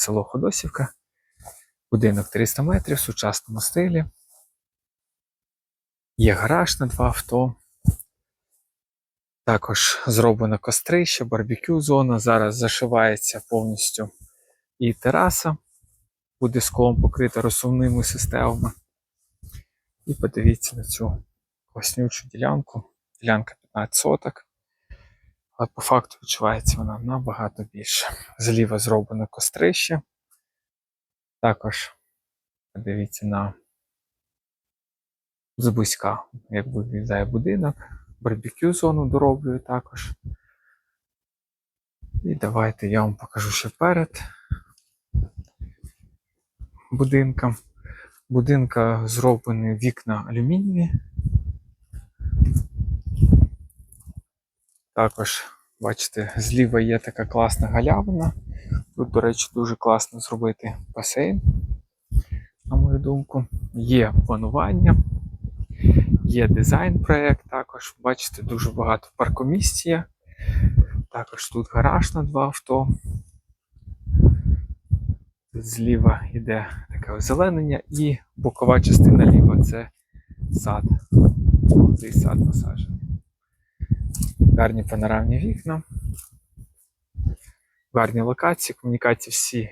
село Ходосівка. Будинок 300 метрів в сучасному стилі. Є гараж на два авто. Також зроблено кострище, барбекю зона. Зараз зашивається повністю і тераса. Буде склом покрита розсувними системами. І подивіться на цю класнючу ділянку. Ділянка 15 соток. Але по факту відчувається вона набагато більше. Зліва зроблено кострище. Також подивіться на зблизька, як виглядає будинок. Барбекю зону дороблюю також. І давайте я вам покажу ще перед будинком. Будинка зроблені вікна алюмінієві. Також, бачите, зліва є така класна галявина. Тут, до речі, дуже класно зробити басейн, на мою думку. Є планування, є дизайн-проект також. Бачите, дуже багато паркомісць є. Також тут гараж на два авто. Тут зліва йде таке озеленення і бокова частина ліва це сад. Цей сад насаджений. Гарні панорамні вікна. Гарні локації, комунікації всі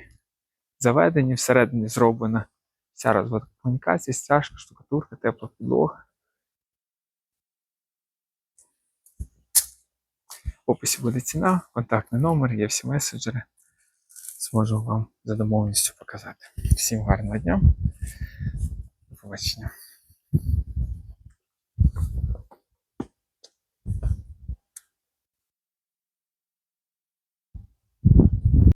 заведені, всередині зроблена вся розвитка комунікації, стяжка, штукатурка, тепла підлога. В описі буде ціна, контактний номер, є всі меседжери. Зможу вам за домовленістю показати. Всім гарного дня. До побачення.